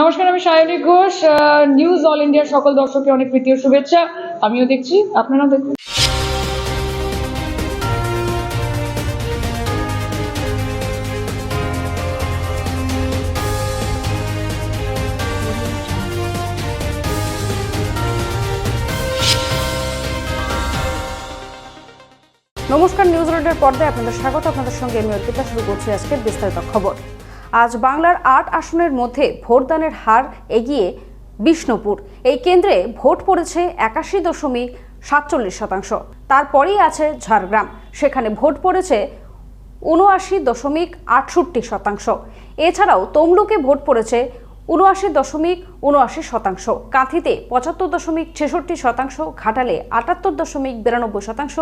নমস্কার, আমি Sayani Ghosh news all ইন্ডিয়ার সকল দর্শককে অনেক প্রীতি ও শুভেচ্ছা। আমিও দেখছি, আপনারাও দেখুন। নমস্কার নিউজ রোডের পর্দায় আপনাদের স্বাগত। আপনাদের সঙ্গে আমি অর্পিতা, শুরু করছি আজকের বিস্তারিত খবর। আজ বাংলার আট আসনের মধ্যে ভোটদানের হার এগিয়ে বিষ্ণুপুর। এই কেন্দ্রে ভোট পড়েছে একাশি দশমিক সাতচল্লিশ শতাংশ। তারপরেই আছে ঝাড়গ্রাম। সেখানে ভোট পড়েছে উনআশি দশমিক আটষট্টি শতাংশ। এছাড়াও তমলুকে ভোট পড়েছে উনআশি দশমিক উনআশি শতাংশ। কাঁথিতে পঁচাত্তর দশমিক ছেষট্টি শতাংশ, ঘাটালে আটাত্তর দশমিক বিরানব্বই শতাংশ,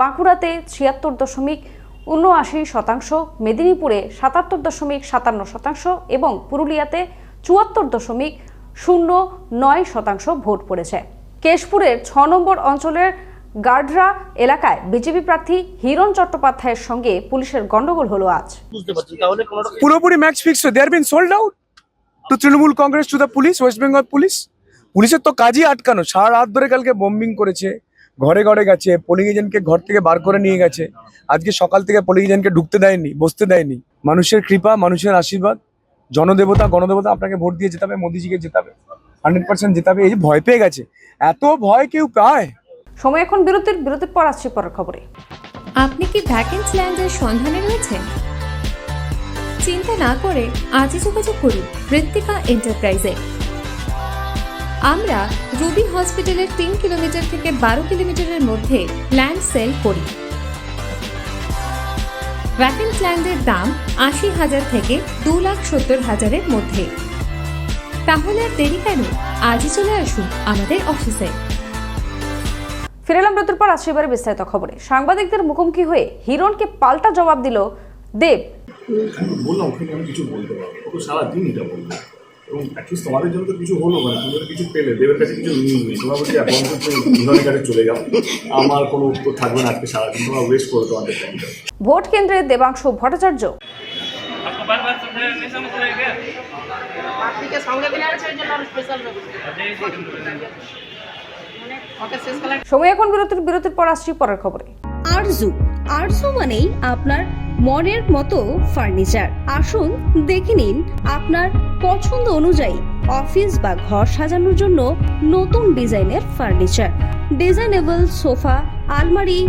বাঁকুড়াতে ছিয়াত্তর দশমিক উনআশি শতাংশ মেদিনীপুরে সাতাত্তর দশমিক সাতান্ন শতাংশ এবং পুরুলিয়াতে চুয়াত্তর দশমিক শূন্য নয় শতাংশ ভোট পড়েছে। কেশপুরের ছ নম্বর অঞ্চলের গার্ডরা এলাকায় বিজেপি প্রার্থী হিরণ চট্টোপাধ্যায়ের সঙ্গে পুলিশের গন্ডগোল হলো আজ। বুঝতে পারছি তাহলে কোনো রকম পুরোপুরি match fix they are been sold out to Trinamool Congress to the police West Bengal police পুলিশের তো কাজই আটকানো সারা রাত ধরে কালকে বোম্বিং করেছে। ঘরে ঘরে গেছে পোলিং এজেন্টকে ঘর থেকে বার করে নিয়ে গেছে। আজকে সকাল থেকে পোলিং এজেন্টকে ঢুকতে দেয়নি বসতে দেয়নি। মানুষের কৃপা মানুষের আশীর্বাদ জনদেবতা গণদেবতা আপনাকে ভোট দিয়ে জেতাবে মোদিজিকে জেতাবে। হান্ড্রেড পার্সেন্ট জেতাবে এই যে ভয় পেয়ে গেছে। এত ভয় কেউ পায়। সময় এখন বিরতির বিরতির পর আসছি পরের খবরে। আপনি কি ভ্যাকেন্স ল্যান্ডের সন্ধানে রয়েছেন? চিন্তা না করে আজই যোগাযোগ করুন ঋত্বিকা এন্টারপ্রাইজে আমরা রুবি হসপিটালের তিন কিলোমিটার থেকে বারো কিলোমিটারের মধ্যে ল্যান্ড সেল করি। ভ্যাকেন্স ল্যান্ডের দাম আশি হাজার থেকে দু লাখ সত্তর হাজারের মধ্যে। তাহলে আর দেরি কেন? আজই চলে আসুন আমাদের অফিসে। ফিরে এলাম পর আসছি এবারে বিস্তারিত খবরে। সাংবাদিকদের মুখোমুখি হয়ে হিরণকে পাল্টা জবাব দিল দেব। বললাম ওখানে আমি কিছু বলতে পারব সারাদিন এটা বলব। এবং অ্যাটলিস্ট তোমাদের জন্য তো কিছু হলো মানে তুমি কিছু পেলে দেবের কাছে কিছু নিউজ নেই তোমরা বলছি এখন তো বিধানের কাছে চলে যাও। আমার কোনো উত্তর থাকবে না আজকে সারাদিন তোমরা ওয়েস্ট করো তোমাদের টাইমটা ভোট কেন্দ্রে দেবাংশু ভট্টাচার্য। কালার সময় এখন বিরতির বিরতির পর আসছি পরের খবরে। আরজু আরজু মানেই আপনার মনের মতো ফার্নিচার। আসুন দেখে নিন আপনার পছন্দ অনুযায়ী অফিস বা ঘর সাজানোর জন্য নতুন ডিজাইনের ফার্নিচার। ডিজাইনেবল সোফা, আলমারি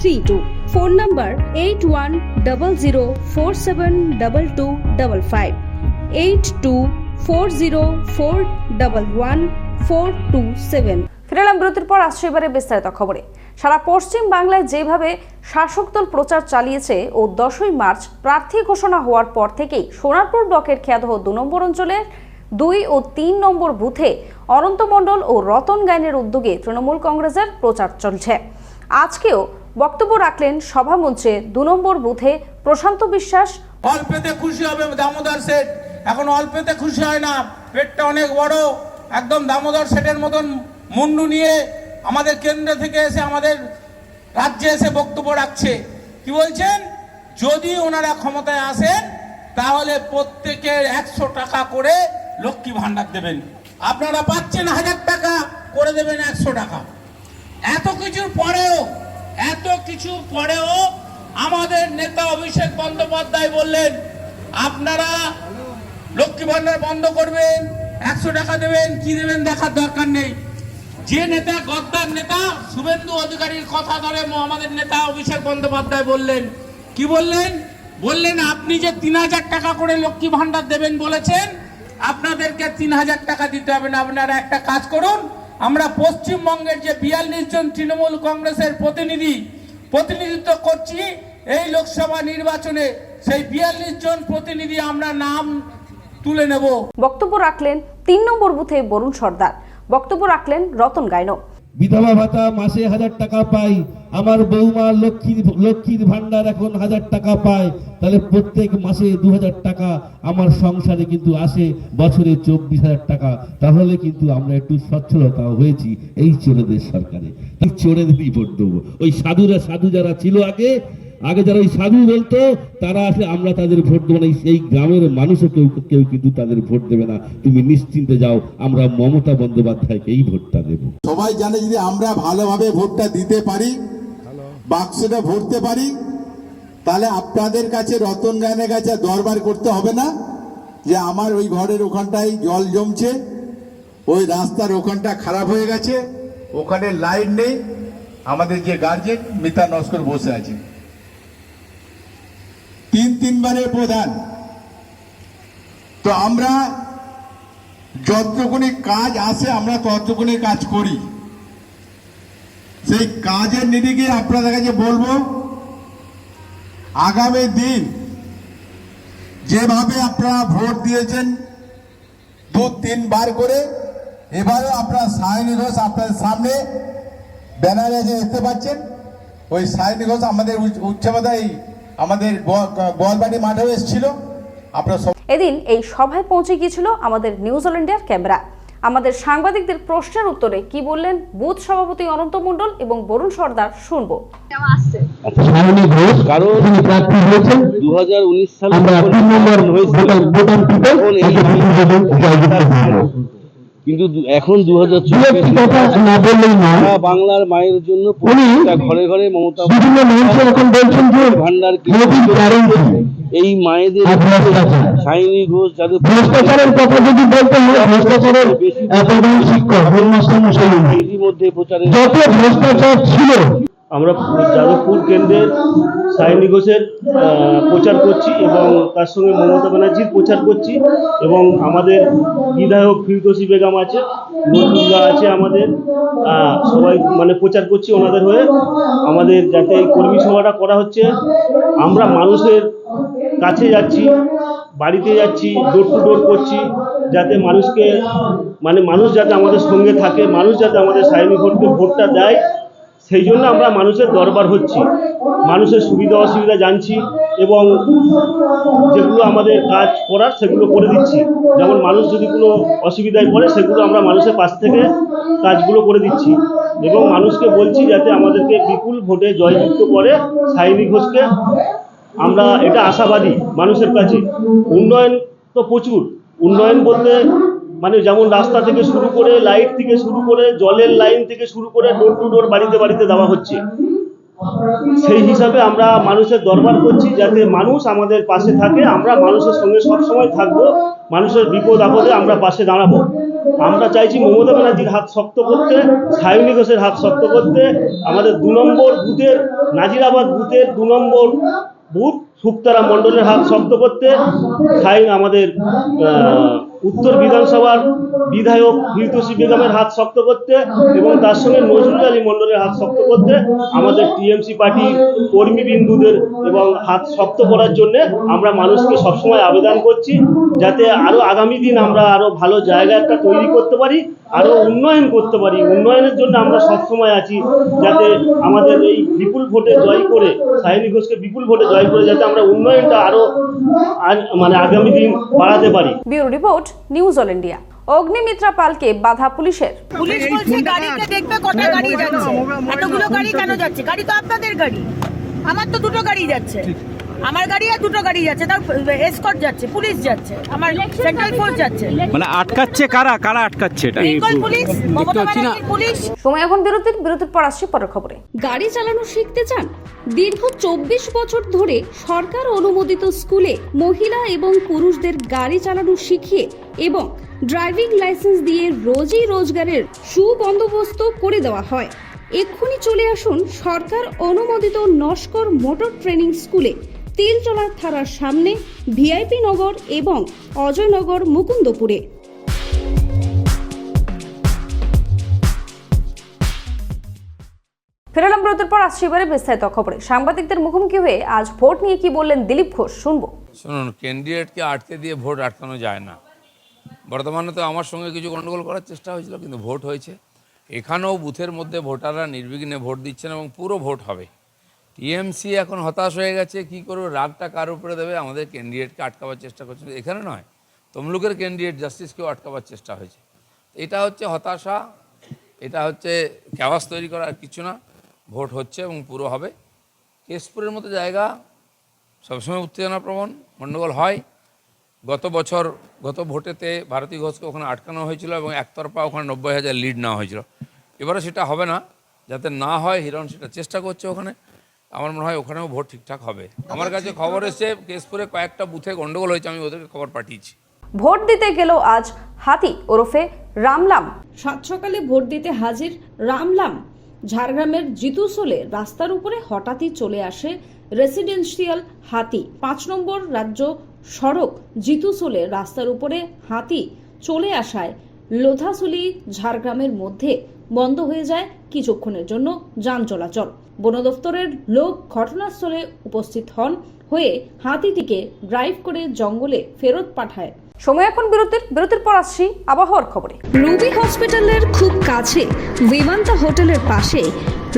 three two phone number eight one double zero four seven double two double five eight two four zero four double one four two seven ফিরে এলাম বিরতির পর আসছে এবারে বিস্তারিত খবরে। সারা পশ্চিম বাংলায় যেভাবে শাসক দল প্রচার চালিয়েছে ও দশই মার্চ প্রার্থী ঘোষণা হওয়ার পর থেকেই সোনারপুর ব্লকের খেয়াদহ দু নম্বর অঞ্চলের দুই ও তিন নম্বর বুথে অনন্ত মণ্ডল ও রতন গাইনের উদ্যোগে তৃণমূল কংগ্রেসের প্রচার চলছে। আজকেও বক্তব্য রাখলেন সভামঞ্চে দু নম্বর বুথে প্রশান্ত বিশ্বাস। অল্পেতে খুশি হবে দামোদর সেট। এখন অল্পেতে খুশি হয় না। পেটটা অনেক বড়। একদম দামোদর সেটের মতন মুন্ডু নিয়ে আমাদের কেন্দ্র থেকে এসে আমাদের রাজ্যে এসে বক্তব্য রাখছে। কি বলছেন? যদি ওনারা ক্ষমতায় আসেন, তাহলে প্রত্যেকের একশো টাকা করে লক্ষ্মী ভাণ্ডার দেবেন। আপনারা পাচ্ছেন হাজার টাকা, করে দেবেন একশো টাকা। এত কিছুর পরেও এত কিছু পরেও আমাদের নেতা অভিষেক বন্দ্যোপাধ্যায় বললেন, আপনারা লক্ষ্মী ভান্ডার বন্ধ করবেন, একশো টাকা দেবেন, কি দেবেন দেখার দরকার নেই। যে নেতা গদ্দার নেতা, শুভেন্দু অধিকারীর কথা ধরে আমাদের নেতা অভিষেক বন্দ্যোপাধ্যায় বললেন। কি বললেন? বললেন, আপনি যে তিন হাজার টাকা করে লক্ষ্মী ভান্ডার দেবেন বলেছেন, আপনাদেরকে তিন হাজার টাকা দিতে হবে না। আপনারা একটা কাজ করুন আমরা পশ্চিমবঙ্গের যে বিয়াল্লিশ জন তৃণমূল কংগ্রেসের প্রতিনিধি প্রতিনিধিত্ব করছি এই লোকসভা নির্বাচনে, সেই বিয়াল্লিশ জন প্রতিনিধি আমরা নাম তুলে নেব। বক্তব্য রাখলেন তিন নম্বর বুথে বরুণ সর্দার। বক্তব্য রাখলেন রতন গাইন বিধবা ভাতা মাসে হাজার টাকা পাই। আমার বৌমা লক্ষ্মীর লক্ষ্মীর ভান্ডার এখন হাজার টাকা পায়। তাহলে প্রত্যেক মাসে দু হাজার টাকা আমার সংসারে কিন্তু আসে, বছরে চব্বিশ হাজার টাকা। তাহলে কিন্তু আমরা একটু সচ্ছলতা হয়েছি এই চোরেদের সরকারে। চোরেদেরই ভোট দেবো। ওই সাধুরা সাধু যারা ছিল আগে আগে যারা ওই সাধু বলতো তারা আসলে আমরা তাদের ভোট দেবো না। এই- এই গ্রামের মানুষও কেউ কেউ কিন্তু তাদের ভোট দেবে না। তুমি নিশ্চিন্তে যাও আমরা মমতা বন্দ্যোপাধ্যায়কেই ভোটটা দেবো। সবাই জানে যদি আমরা ভালোভাবে ভোটটা দিতে পারি বাক্সটা ভরতে পারি তাহলে আপনাদের কাছে রতন রায়নের কাছে দরবার করতে হবে না যে আমার ওই ঘরের ওখানটায় জল জমছে ওই রাস্তার ওখানটা খারাপ হয়ে গেছে ওখানে লাইট নেই আমাদের যে গার্জেন মিতা নস্কর বসে আছে। তিন তিনবারের প্রধান। তো আমরা যতটুকুনি কাজ আসে আমরা ততটুকুনি কাজ করি। সেই কাজের নিরিখে আপনাদের কাছে বলব, আগামী দিন যেভাবে আপনারা ভোট দিয়েছেন, দু তিনবার করে, এবারেও আপনার সায়নী ঘোষ আপনাদের সামনে ব্যানারে যে দেখতে পাচ্ছেন। ওই সায়নী ঘোষ আমাদের উচ্চ- উচ্চবাদাই আমাদের বলবাড়ি মাঠেও এসেছিল। আপনারা এদিন এই সভায় পৌঁছে গিয়েছিল আমাদের নিউজ অল ক্যামেরা। আমাদের সাংবাদিকদের প্রশ্নের উত্তরে কি বললেন বুথ সভাপতি অনন্ত মণ্ডল এবং বরুণ সর্দার শুনব। কারণ দু হাজার উনিশ সালে কিন্তু এখন দু হাজার বাংলার মায়ের জন্য ঘরে ঘরে মমতা ভান্ডার এই মায়েদের সাইনি ঘোষ যাদের ইতিমধ্যে প্রচারে আমরা যাদবপুর কেন্দ্রের সায়নী ঘোষের প্রচার করছি এবং তার সঙ্গে মমতা ব্যানার্জির প্রচার করছি এবং আমাদের বিধায়ক ফিরদোসী বেগম আছে নজরুল্লাহ আছে আমাদের সবাই মানে প্রচার করছি ওনাদের হয়ে। আমাদের যাতে কর্মী সভাটা করা হচ্ছে, আমরা মানুষের কাছে যাচ্ছি, বাড়িতে যাচ্ছি ডোর টু ডোর করছি, যাতে মানুষকে মানে মানুষ যাতে আমাদের সঙ্গে থাকে, মানুষ যাতে আমাদের সায়নী ভোটকে, ভোটটা দেয় সেই জন্য আমরা মানুষের দরবার হচ্ছি। মানুষের সুবিধা, অসুবিধা জানছি এবং যেগুলো আমাদের কাজ করার সেগুলো করে দিচ্ছি। যেমন মানুষ যদি কোনো অসুবিধায় পড়ে, সেগুলো আমরা মানুষের পাশ থেকে কাজগুলো করে দিচ্ছি। এবং মানুষকে বলছি যাতে আমাদেরকে বিপুল ভোটে জয়যুক্ত করে সাইনি ঘোষকে আমরা এটা আশাবাদী মানুষের কাছে। উন্নয়ন তো প্রচুর। উন্নয়ন বলতে মানে যেমন রাস্তা থেকে শুরু করে লাইট থেকে শুরু করে জলের লাইন থেকে শুরু করে ডোর টু ডোর বাড়িতে বাড়িতে দেওয়া হচ্ছে। সেই হিসাবে আমরা মানুষের দরবার করছি যাতে মানুষ আমাদের পাশে থাকে, আমরা মানুষের সঙ্গে সবসময় থাকব, মানুষের বিপদ আপদে আমরা পাশে দাঁড়াবো। আমরা চাইছি মমতা ব্যানার্জির হাত শক্ত করতে সায়নী ঘোষের হাত শক্ত করতে, আমাদের দু নম্বর বুথের, নাজিরাবাদ বুথের দু নম্বর বুথ সুক্তারা মণ্ডলের হাত শক্ত করতে সাই আমাদের উত্তর বিধানসভার বিধায়ক ফিরদোসী বেগমের হাত শক্ত করতে এবং তার সঙ্গে নজরুল আলী মণ্ডলের হাত শক্ত করতে আমাদের টিএমসি পার্টি কর্মীবিন্দুদের এবং হাত শক্ত করার জন্য আমরা মানুষকে সবসময় আবেদন করছি যাতে আরও আগামী দিন আমরা আরও ভালো জায়গা একটা তৈরি করতে পারি, আরও উন্নয়ন করতে পারি। উন্নয়নের জন্য আমরা সবসময় আছি যাতে আমাদের এই বিপুল ভোটে জয় করে, সায়নী ঘোষকে বিপুল ভোটে জয় করে যাতে আমরা উন্নয়নটা আরও আ- মানে আগামী দিন বাড়াতে পারি। Bureau report news all India Agnimitra পালকে বাধা পুলিশের। পুলিশ বলছে গাড়িতে দেখবে কটা গাড়ি যাচ্ছে। এতগুলো গাড়ি কেন যাচ্ছে? গাড়ি তো আপনাদের গাড়ি। আমার তো দুটো গাড়ি যাচ্ছে। আমার গাড়ি আর দুটো গাড়ি যাচ্ছে তার এসকর্ট যাচ্ছে পুলিশ যাচ্ছে আমার সেন্ট্রাল ফোর্স যাচ্ছে। মানে আটকাচ্ছে কারা? কারা আটকাচ্ছে এটা? পুলিশ মমতা পুলিশ সময় এখন বিরতির বিরতির পর আসছি পরের খবরে। গাড়ি চালানো শিখতে চান? দীর্ঘ চব্বিশ বছর ধরে সরকার অনুমোদিত স্কুলে মহিলা এবং পুরুষদের গাড়ি চালানো শিখিয়ে এবং ড্রাইভিং লাইসেন্স দিয়ে রোজই রোজগারের সুবন্দোবস্ত করে দেওয়া হয়। এক্ষুনি চলে আসুন সরকার অনুমোদিত নস্কর মোটর ট্রেনিং স্কুলে। তিলচলার থানার সামনে ভিআইপি নগর এবং অজয়নগর মুকুন্দপুরে। ফেরালাম বিরতির পর আসছি এবারে বিস্তারিত খবরে। সাংবাদিকদের মুখোমুখি হয়ে আজ ভোট নিয়ে কি বললেন দিলীপ ঘোষ শুনব। শুনুন ক্যান্ডিডেটকে আটকে দিয়ে ভোট আটকানো যায় না। বর্তমানে তো আমার সঙ্গে কিছু গণ্ডগোল করার চেষ্টা হয়েছিল কিন্তু ভোট হয়েছে। এখানেও বুথের মধ্যে ভোটাররা নির্বিঘ্নে ভোট দিচ্ছেন এবং পুরো ভোট হবে। টিএমসি এখন হতাশ হয়ে গেছে, কি করবে? রাগটা কার উপরে দেবে? আমাদের ক্যান্ডিডেটকে আটকাবার চেষ্টা করছে। এখানে নয়, তমলুকের ক্যান্ডিডেট জাস্টিসকেও আটকাবার চেষ্টা হয়েছে। এটা হচ্ছে হতাশা, এটা হচ্ছে ক্যাওয়াস তৈরি করা আর কিছু না। ভোট হচ্ছে এবং পুরো হবে। কেশপুরের মতো জায়গা সবসময় উত্তেজনাপ্রবণ গণ্ডগোল হয়। গত বছর, গত ভোটেতে ভারতী ঘোষকে ওখানে আটকানো হয়েছিল এবং একতরফা ওখানে নব্বই হাজার লিড নেওয়া হয়েছিল। এবারে সেটা হবে না, যাতে না হয় হিরণ সেটা চেষ্টা করছে ওখানে। আমার মনে হয় ওখানেও ভোট ঠিকঠাক হবে। আমার কাছে খবর এসছে কেশপুরে কয়েকটা বুথে গন্ডগোল হয়েছে আমি ওদেরকে খবর পাঠিয়েছি। ভোট দিতে গেল আজ হাতি ওরফে রামলাম। সাত সকালে ভোট দিতে হাজির রামলাম। ঝাড়গ্রামের জিতুসোলে রাস্তার উপরে হঠাৎই চলে আসে রেসিডেন্সিয়াল হাতি। পাঁচ নম্বর রাজ্য সড়ক জিতুসোলে রাস্তার উপরে হাতি চলে আসায় লোধাসুলি ঝাড়গ্রামের মধ্যে। বন্ধ হয়ে যায় কিছুক্ষণের জন্য যান চলাচল। বন দফতরের লোক ঘটনাস্থলে উপস্থিত হন হয়ে হাতিটিকে ড্রাইভ করে জঙ্গলে ফেরত পাঠায়। সময় এখন বিরতির বিরতির পর আসছি আবহাওয়ার খবরে। রুবি হসপিটালের খুব কাছে বিমান্তা হোটেলের পাশে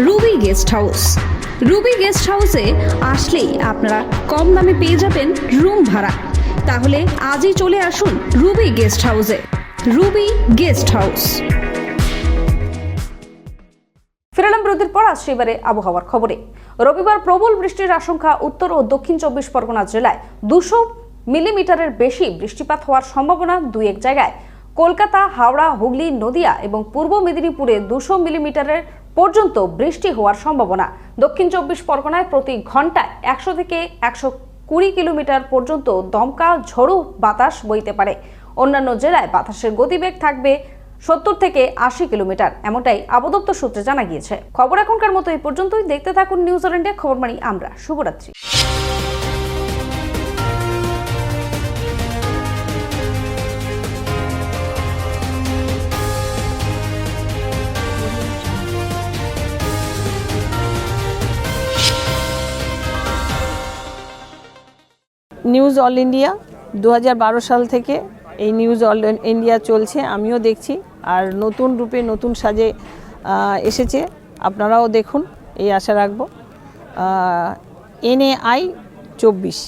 Ruby guest house. Ruby guest হাউসে আসলেই আপনারা কম দামে পেয়ে যাবেন রুম ভাড়া। তাহলে আজই চলে আসুন রুবি গেস্ট হাউসে। Ruby guest house. ফিরালাম বিরতির পর আসছে এবারে আবহাওয়ার খবরে। রবিবার প্রবল বৃষ্টির আশঙ্কা উত্তর ও দক্ষিণ চব্বিশ পরগনা জেলায়। দুশো মিলিমিটারের বেশি বৃষ্টিপাত হওয়ার সম্ভাবনা দুই এক জায়গায়। কলকাতা, হাওড়া, হুগলি, নদিয়া এবং পূর্ব মেদিনীপুরে দুশো মিলিমিটারের পর্যন্ত বৃষ্টি হওয়ার সম্ভাবনা। দক্ষিণ চব্বিশ পরগনায় প্রতি ঘন্টায় একশো থেকে একশো কুড়ি কিলোমিটার পর্যন্ত দমকা, ঝোড়ো বাতাস বইতে পারে। অন্যান্য জেলায় বাতাসের গতিবেগ থাকবে সত্তর থেকে আশি কিলোমিটার, এমনটাই আবদপ্তর সূত্রে জানা গিয়েছে। খবর এখনকার মতো এই পর্যন্তই। দেখতে থাকুন নিউজ ইন্ডিয়া খবর মানি আমরা, শুভরাত্রি। নিউজ অল ইন্ডিয়া দু হাজার বারো সাল থেকে এই নিউজ অল ইন্ডিয়া চলছে। আমিও দেখছি। আর নতুন রূপে নতুন সাজে এসেছে। আপনারাও দেখুন এই আশা রাখব। এনএআই চব্বিশ।